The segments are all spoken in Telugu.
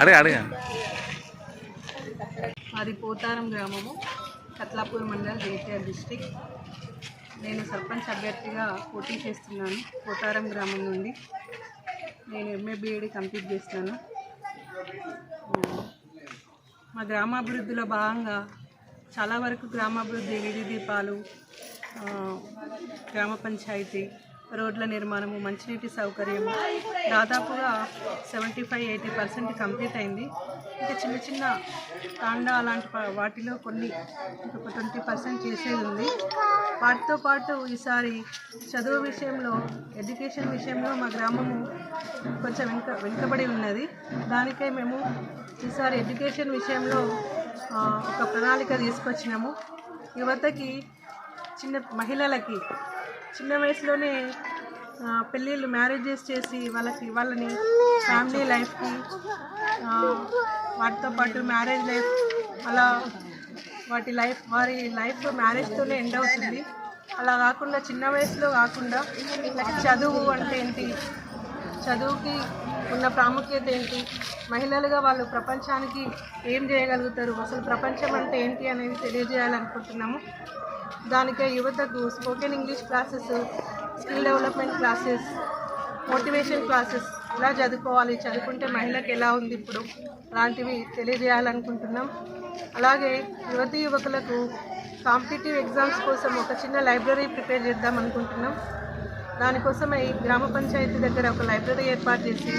అడగ అడగ. మాది పోతారం గ్రామము కత్లాపూర్ మండల్ జేటీఆర్ డిస్టిక్ నేను సర్పంచ్ అభ్యర్థిగా పోటీ చేస్తున్నాను పోతారం గ్రామం నుండి. నేను ఎంఏ కంప్లీట్ చేస్తాను మా గ్రామాభివృద్ధిలో భాగంగా చాలా వరకు గ్రామాభివృద్ధి వీధి దీపాలు గ్రామ పంచాయతీ రోడ్ల నిర్మాణము మంచినీటి సౌకర్యము. దాదాపుగా seventy five eighty percent complete అయింది. ఇంకా చిన్న చిన్న తాండా అలాంటి వాటిలో కొన్ని ఇంకొక ట్వంటీ పర్సెంట్ చేసేది ఉంది. వాటితో పాటు ఈసారి చదువు విషయంలో ఎడ్యుకేషన్ విషయంలో మా గ్రామము కొంచెం వెనుక వెనుకబడి ఉన్నది. దానికై మేము ఈసారి ఎడ్యుకేషన్ విషయంలో ఒక ప్రణాళిక తీసుకొచ్చినాము. యువతకి చిన్న మహిళలకి చిన్న వయసులోనే పెళ్ళిళ్ళు మ్యారేజెస్ చేసి వాళ్ళకి వాళ్ళని ఫ్యామిలీ లైఫ్కి వాటితో పాటు మ్యారేజ్ లైఫ్ అలా వాటి లైఫ్ వారి లైఫ్ మ్యారేజ్తోనే ఎండ్ అవుతుంది. అలా కాకుండా చిన్న వయసులో కాకుండా చదువు అంటే ఏంటి? చదువుకి ఉన్న ప్రాముఖ్యత ఏంటి? మహిళలుగా వాళ్ళు ప్రపంచానికి ఏం చేయగలుగుతారు? అసలు ప్రపంచం అంటే ఏంటి అనేది తెలియజేయాలనుకుంటున్నాము. దానికే యువతకు spoken English classes skill development classes motivation classes ఎలా చదువుకోవాలి చదువుకుంటే మహిళకి ఎలా ఉంది ఇప్పుడు అలాంటివి తెలియజేయాలనుకుంటున్నాం. అలాగే యువతీ యువకులకు కాంపిటేటివ్ ఎగ్జామ్స్ కోసం ఒక చిన్న లైబ్రరీ ప్రిపేర్ చేద్దాం అనుకుంటున్నాం. దానికోసమై గ్రామ పంచాయతీ దగ్గర ఒక లైబ్రరీ ఏర్పాటు చేసి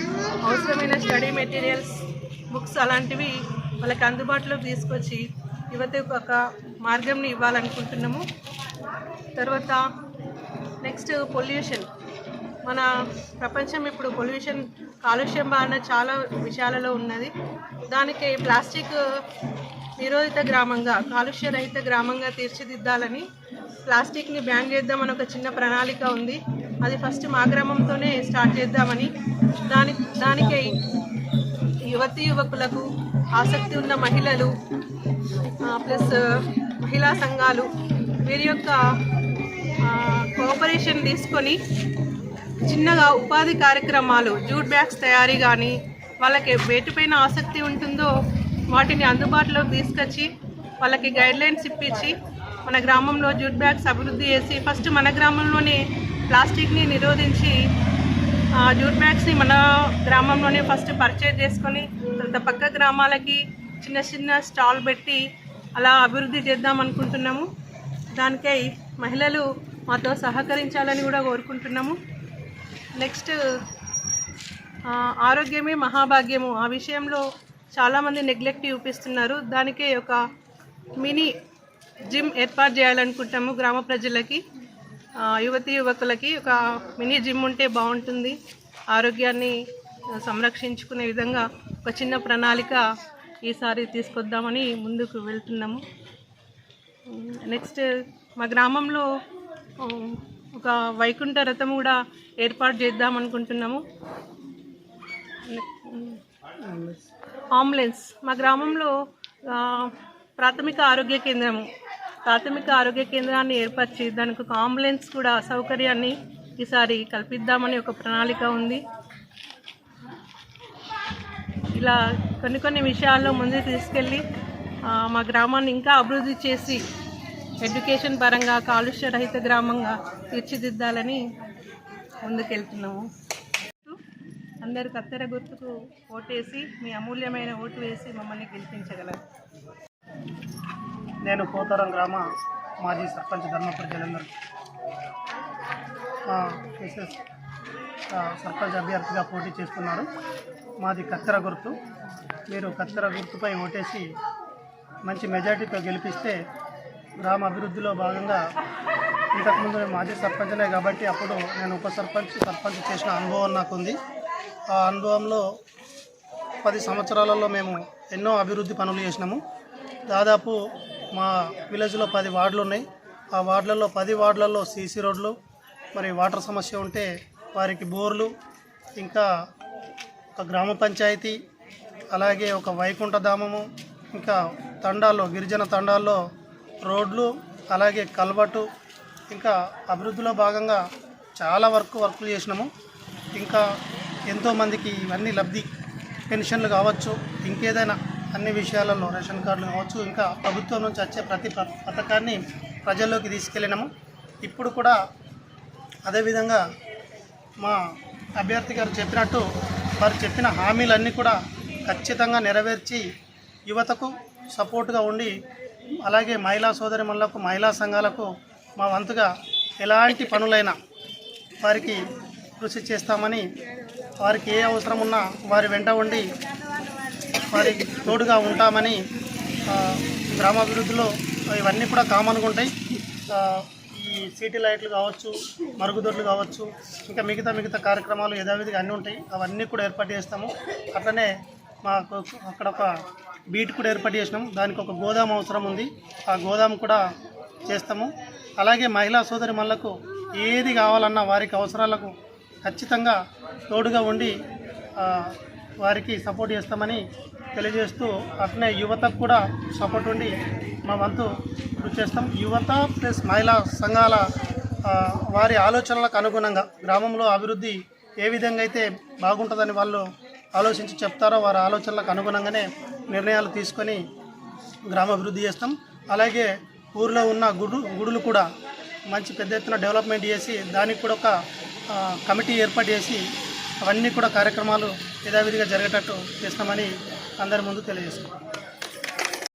అవసరమైన స్టడీ మెటీరియల్స్ బుక్స్ అలాంటివి వాళ్ళకి అందుబాటులోకి తీసుకొచ్చి యువత ఒక మార్గంని ఇవ్వాలనుకుంటున్నాము. తర్వాత నెక్స్ట్ పొల్యూషన్. మన ప్రపంచం ఇప్పుడు పొల్యూషన్ కాలుష్యం బారిన చాలా విషయాలలో ఉన్నది. దానికి ప్లాస్టిక్ నిరోధిత గ్రామంగా కాలుష్య రహిత గ్రామంగా తీర్చిదిద్దాలని ప్లాస్టిక్ని బ్యాన్ చేద్దామని ఒక చిన్న ప్రణాళిక ఉంది. అది ఫస్ట్ మా గ్రామంతోనే స్టార్ట్ చేద్దామని దాని దానికై యువతి యువకులకు ఆసక్తి ఉన్న మహిళలు ప్లస్ మహిళా సంఘాలు వీరి యొక్క కోఆపరేషన్ తీసుకొని చిన్నగా ఉపాధి కార్యక్రమాలు జూట్ బ్యాగ్స్ తయారీ కానీ వాళ్ళకి వేటిపైన ఆసక్తి ఉంటుందో వాటిని అందుబాటులోకి తీసుకొచ్చి వాళ్ళకి గైడ్లైన్స్ ఇప్పించి మన గ్రామంలో జూట్ బ్యాగ్స్ అభివృద్ధి చేసి ఫస్ట్ మన గ్రామంలోనే ప్లాస్టిక్ని నిరోధించి జూట్ బ్యాగ్స్ని మన గ్రామంలోనే ఫస్ట్ పర్చేజ్ చేసుకొని తర్వాత పక్క గ్రామాలకి చిన్న చిన్న స్టాల్ పెట్టి అలా అభివృద్ధి చేద్దాం అనుకుంటున్నాము. దానికై మహిళలు మాతో సహకరించాలని కూడా కోరుకుంటున్నాము. నెక్స్ట్ ఆరోగ్యమే మహాభాగ్యము. ఆ విషయంలో చాలామంది నెగ్లెక్ట్ చూపిస్తున్నారు. దానికే ఒక మినీ జిమ్ ఏర్పాటు చేయాలనుకుంటాము గ్రామ ప్రజలకి. యువతి యువకులకి ఒక మినీ జిమ్ ఉంటే బాగుంటుంది. ఆరోగ్యాన్ని సంరక్షించుకునే విధంగా ఒక చిన్న ప్రణాళిక ఈసారి తీసుకొద్దామని ముందుకు వెళ్తున్నాము. నెక్స్ట్ మా గ్రామంలో ఒక వైకుంఠ రథం కూడా ఏర్పాటు చేద్దాం అనుకుంటున్నాము. అంబులెన్స్ మా గ్రామంలో ప్రాథమిక ఆరోగ్య కేంద్రము. ప్రాథమిక ఆరోగ్య కేంద్రాన్ని ఏర్పరిచి దానికి ఒక అంబులెన్స్ కూడా సౌకర్యాన్ని ఈసారి కల్పిద్దామని ఒక ప్రణాళిక ఉంది. ఇలా కొన్ని కొన్ని విషయాల్లో ముందు తీసుకెళ్ళి మా గ్రామాన్ని ఇంకా అభివృద్ధి చేసి ఎడ్యుకేషన్ పరంగా కాలుష్య రహిత గ్రామంగా తీర్చిదిద్దాలని ముందుకెళ్తున్నాము. అందరు కత్తెర గుర్తుకు ఓటేసి మీ అమూల్యమైన ఓటు వేసి మమ్మల్ని గెలిపించగలరు. నేను పోతారం గ్రామ మాజీ సర్పంచ్ ధర్మపురి ప్రజలందరూ సర్పంచ్ అభ్యర్థిగా పోటీ చేస్తున్నారు. మాది కత్తెర గుర్తు. మీరు కత్తెర గుర్తుపై ఓటేసి మంచి మెజార్టీతో గెలిపిస్తే గ్రామ అభివృద్ధిలో భాగంగా ఇంతకుముందు నేను మాజీ సర్పంచ్నే కాబట్టి అప్పుడు నేను ఉప సర్పంచ్ సర్పంచ్ చేసిన అనుభవం నాకుంది. ఆ అనుభవంలో పది సంవత్సరాలలో మేము ఎన్నో అభివృద్ధి పనులు చేసినాము. దాదాపు మా విలేజ్లో పది వార్డులు ఉన్నాయి ఆ వార్డులలో పది వార్డులలో సీసీ రోడ్లు మరి వాటర్ సమస్య ఉంటే వారికి బోర్లు ఇంకా ఒక గ్రామ పంచాయతీ అలాగే ఒక వైకుంఠధామము ఇంకా తండాల్లో గిరిజన తండాల్లో రోడ్లు అలాగే కల్వటు ఇంకా అభివృద్ధిలో భాగంగా చాలా వరకు వర్కులు చేసినాము. ఇంకా ఎంతోమందికి ఇవన్నీ లబ్ధి పెన్షన్లు కావచ్చు ఇంకేదైనా అన్ని విషయాలలో రేషన్ కార్డులు కావచ్చు ఇంకా ప్రభుత్వం నుంచి వచ్చే ప్రతి ప- పథకాన్ని ప్రజల్లోకి తీసుకెళ్ళినాము. ఇప్పుడు కూడా అదేవిధంగా మా అభ్యర్థి గారు చెప్పినట్టు వారు చెప్పిన హామీలన్నీ కూడా ఖచ్చితంగా నెరవేర్చి యువతకు సపోర్ట్గా ఉండి అలాగే మహిళా సోదరిమణులకు మహిళా సంఘాలకు మా వంతుగా ఎలాంటి పనులైనా వారికి కృషి చేస్తామని వారికి ఏ అవసరం ఉన్నా వారి వెంట ఉండి వారికి తోడుగా ఉంటామని గ్రామాభివృద్ధిలో ఇవన్నీ కూడా కామన్గా ఉంటాయి. ఈ సిటీ లైట్లు కావచ్చు మరుగుదొడ్లు కావచ్చు ఇంకా మిగతా మిగతా కార్యక్రమాలు యథావిధిగా అన్నీ ఉంటాయి. అవన్నీ కూడా ఏర్పాటు చేస్తాము. అట్లనే మాకు అక్కడ ఒక బీట్ కూడా ఏర్పాటు చేసినాం దానికి ఒక గోదాం అవసరం ఉంది. ఆ గోదాం కూడా చేస్తాము. అలాగే మహిళా సోదరి మళ్ళకు ఏది కావాలన్నా వారికి అవసరాలకు ఖచ్చితంగా తోడుగా ఉండి వారికి సపోర్ట్ చేస్తామని తెలియజేస్తూ అట్నే యువతకు కూడా సపోర్ట్ ఉండి మా వంతు కృషి చేస్తాం. యువత ప్లస్ మహిళా సంఘాల వారి ఆలోచనలకు అనుగుణంగా గ్రామంలో అభివృద్ధి ఏ విధంగా అయితే బాగుంటుందని వాళ్ళు ఆలోచించి చెప్తారో వారి ఆలోచనలకు అనుగుణంగానే నిర్ణయాలు తీసుకొని గ్రామాభివృద్ధి చేస్తాం. అలాగే ఊర్లో ఉన్న గుడు గుడులు కూడా మంచి పెద్ద ఎత్తున డెవలప్మెంట్ చేసి దానికి కూడా ఒక కమిటీ ఏర్పాటు చేసి అవన్నీ కూడా కార్యక్రమాలు యథావిధిగా జరిగేటట్టు చేస్తామని అందరి ముందు తెలియజేస్తున్నాం.